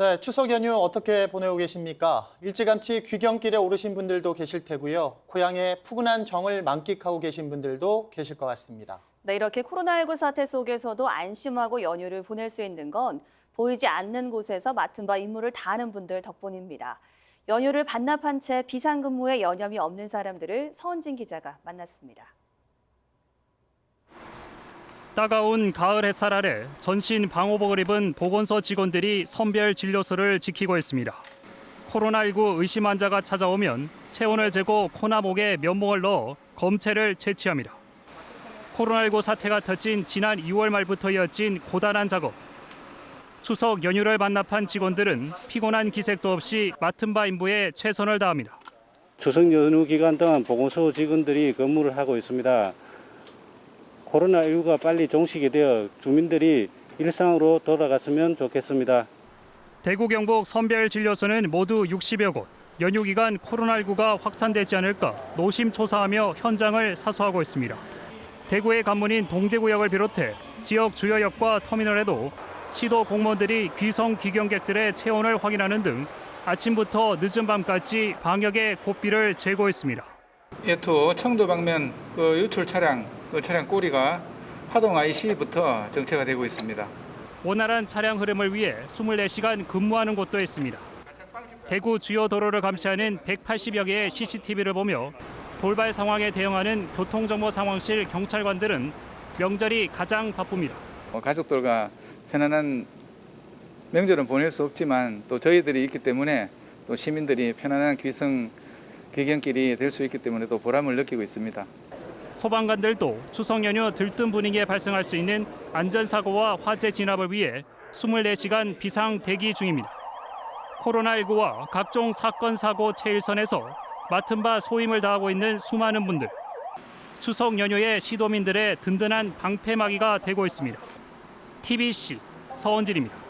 네, 추석 연휴 어떻게 보내고 계십니까? 일찌감치 귀경길에 오르신 분들도 계실 테고요. 고향의 푸근한 정을 만끽하고 계신 분들도 계실 것 같습니다. 네, 이렇게 코로나19 사태 속에서도 안심하고 연휴를 보낼 수 있는 건 보이지 않는 곳에서 맡은 바 임무를 다하는 분들 덕분입니다. 연휴를 반납한 채 비상근무에 여념이 없는 사람들을 서은진 기자가 만났습니다. 따가운 가을 햇살 아래 전신 방호복을 입은 보건소 직원들이 선별 진료소를 지키고 있습니다. 코로나19 의심 환자가 찾아오면 체온을 재고 코나 목에 면봉을 넣어 검체를 채취합니다. 코로나19 사태가 터진 지난 2월 말부터 이어진 고단한 작업. 추석 연휴를 반납한 직원들은 피곤한 기색도 없이 맡은 바 임무에 최선을 다합니다. 추석 연휴 기간 동안 보건소 직원들이 근무를 하고 있습니다. 코로나19가 빨리 종식이 되어 주민들이 일상으로 돌아갔으면 좋겠습니다. 대구 경북 선별 진료소는 모두 60여 곳. 연휴 기간 코로나19가 확산되지 않을까 노심초사하며 현장을 사수하고 있습니다. 대구의 관문인 동대구역을 비롯해 지역 주요역과 터미널에도 시도 공무원들이 귀성 귀경객들의 체온을 확인하는 등 아침부터 늦은 밤까지 방역의 고삐를 재고했습니다. 예토 청도 방면 그 유출 차량 그 차량 꼬리가 파동 IC부터 정체가 되고 있습니다. 원활한 차량 흐름을 위해 24시간 근무하는 곳도 있습니다. 대구 주요 도로를 감시하는 180여 개의 CCTV를 보며 돌발 상황에 대응하는 교통정보 상황실 경찰관들은 명절이 가장 바쁩니다. 어, 가족들과 편안한 명절은 보낼 수 없지만 또 저희들이 있기 때문에 또 시민들이 편안한 귀성 귀경길이 될 수 있기 때문에 또 보람을 느끼고 있습니다. 소방관들도 추석 연휴 들뜬 분위기에 발생할 수 있는 안전사고와 화재 진압을 위해 24시간 비상 대기 중입니다. 코로나19와 각종 사건 사고 체일선에서 맡은 바 소임을 다하고 있는 수많은 분들. 추석 연휴에 시도민들의 든든한 방패막이가 되고 있습니다. TBC 서원진입니다.